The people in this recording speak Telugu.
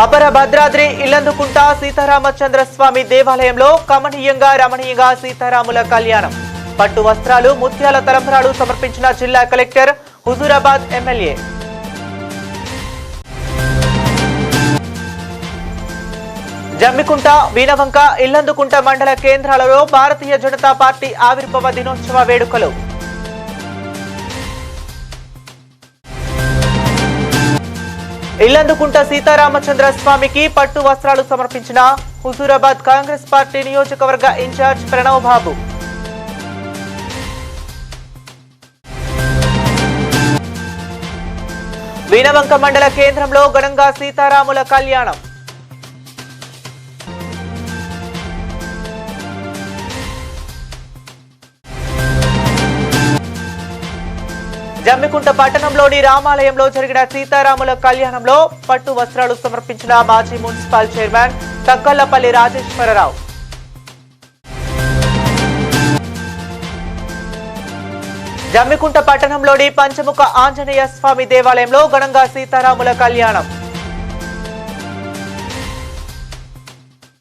అపర భద్రాద్రి ఇల్లందుకుంట సీతారామచంద్ర స్వామి దేవాలయంలో కమనీయంగా రమణీయంగా సీతారాముల కళ్యాణం. పట్టు వస్త్రాలు ముత్యాల తలంబరాలు సమర్పించిన జిల్లా కలెక్టర్ హుజూరాబాద్ ఎమ్మెల్యే. జమ్మికుంట వీణవంక ఇల్లందుకుంట మండల కేంద్రాలలో భారతీయ జనతా పార్టీ ఆవిర్భావ దినోత్సవ వేడుకలు. ఇల్లందుకుంట సీతారామచంద్ర స్వామికి పట్టు వస్త్రాలు సమర్పించిన హుజూరాబాద్ కాంగ్రెస్ పార్టీ నియోజకవర్గ ఇన్ఛార్జ్ ప్రణవ్ బాబు. వీణవంక మండల కేంద్రంలో ఘనంగా సీతారాముల కళ్యాణం. జమ్మికుంట పట్టణంలోని రామాలయంలో జరిగిన సీతారాముల కళ్యాణంలో పట్టు వస్త్రాలు సమర్పించిన మాజీ మున్సిపల్ చైర్మన్ తక్కల్లపల్లి రాజేశ్వరరావు. జమ్మికుంట పట్టణంలోని పంచముఖ ఆంజనేయ స్వామి దేవాలయంలో ఘనంగా సీతారాముల కళ్యాణం.